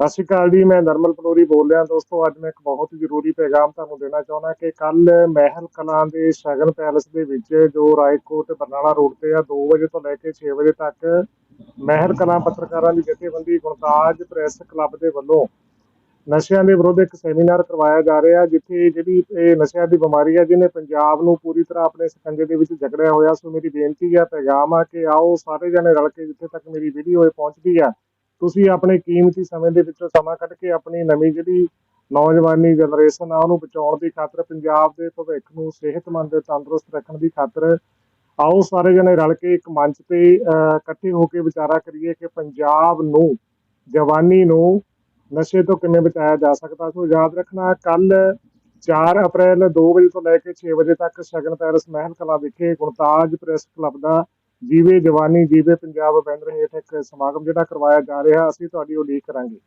ਸਤਿ ਸ਼੍ਰੀ ਅਕਾਲ ਜੀ, ਮੈਂ ਨਰਮਲ ਪਨੋਰੀ ਬੋਲ ਰਿਹਾ। ਦੋਸਤੋ, ਅੱਜ ਮੈਂ ਇੱਕ ਬਹੁਤ ਹੀ ਜ਼ਰੂਰੀ ਪੈਗਾਮ ਤੁਹਾਨੂੰ ਦੇਣਾ ਚਾਹੁੰਦਾ ਕਿ ਕੱਲ ਮਹਿਲ ਕਲਾਂ ਦੇ ਸ਼ਗਨ ਪੈਲਸ ਦੇ ਵਿੱਚ ਜੋ ਰਾਏਕੋਟ ਬਰਨਾਲਾ ਰੋਡ ਤੇ ਆ 2 ਵਜੇ ਤੋਂ ਲੈ ਕੇ 6 ਵਜੇ ਤੱਕ ਮਹਿਲ ਕਲਾਂ ਪੱਤਰਕਾਰਾਂ ਦੀ ਜਥੇਬੰਦੀ ਗੁਣਤਾਜ ਪ੍ਰੈਸ ਕਲੱਬ ਦੇ ਵੱਲੋਂ ਨਸ਼ਿਆਂ ਦੇ ਵਿਰੁੱਧ ਇੱਕ ਸੈਮੀਨਾਰ ਕਰਵਾਇਆ ਜਾ ਰਿਹਾ, ਜਿੱਥੇ ਜਿਹੜੀ ਇਹ ਨਸ਼ਿਆਂ ਦੀ ਬਿਮਾਰੀ ਹੈ ਜਿਹਨੇ ਪੰਜਾਬ ਨੂੰ ਪੂਰੀ ਤਰ੍ਹਾਂ ਆਪਣੇ ਸਕੰਜੇ ਦੇ ਵਿੱਚ ਜਕੜਿਆ ਹੋਇਆ। ਸੋ ਮੇਰੀ ਬੇਨਤੀ ਹੈ ਪੈਗਾਮ ਆ ਕਿ ਆਓ, ਸਾਰੇ ਜਣੇ ਰਲ ਕੇ ਜਿੱਥੇ ਤੱਕ ਮੇਰੀ ਵੀਡੀਓ ਇਹ ਪਹੁੰਚਦੀ ਆ ਤੁਸੀਂ ਆਪਣੇ ਕੀਮਤੀ ਸਮੇਂ ਦੇ ਵਿੱਚੋਂ ਸਮਾਂ ਕੱਢ ਕੇ ਆਪਣੀ ਨਵੀਂ ਜਿਹੜੀ ਨੌਜਵਾਨੀ ਜਨਰੇਸ਼ਨ ਆ, ਉਹਨੂੰ ਬਚਾਉਣ ਦੀ ਖਾਤਰ ਪੰਜਾਬ ਦੇ ਭਵਿੱਖ ਨੂੰ ਸਿਹਤਮੰਦ ਤੇ ਤੰਦਰੁਸਤ ਰੱਖਣ ਦੀ ਖਾਤਰ ਆਓ ਸਾਰੇ ਜਣੇ ਰਲ ਕੇ ਇੱਕ ਮੰਚ ਤੇ ਇਕੱਠੇ ਹੋ ਕੇ ਵਿਚਾਰਾ ਕਰੀਏ ਕਿ ਪੰਜਾਬ ਨੂੰ, ਜਵਾਨੀ ਨੂੰ ਨਸ਼ੇ ਤੋਂ ਕਿਵੇਂ ਬਚਾਇਆ ਜਾ ਸਕਦਾ। ਸੋ ਯਾਦ ਰੱਖਣਾ ਕੱਲ 4 ਅਪ੍ਰੈਲ 2 ਵਜੇ ਤੋਂ ਲੈ ਕੇ 6 ਵਜੇ ਤੱਕ ਸ਼ਗਨ ਪੈਰਸ ਮਹਿਲ ਕਲਾ ਵਿਖੇ ਗੁਣਤਾਜ ਪ੍ਰੈਸ ਕਲੱਬ ਦਾ ਜੀਵੇ ਜਵਾਨੀ ਜੀਵੇ ਪੰਜਾਬ ਬੈਨਰ ਹੇਠ ਇੱਕ ਸਮਾਗਮ ਜਿਹੜਾ ਕਰਵਾਇਆ ਜਾ ਰਿਹਾ, ਅਸੀਂ ਤੁਹਾਡੀ ਉਡੀਕ ਕਰਾਂਗੇ।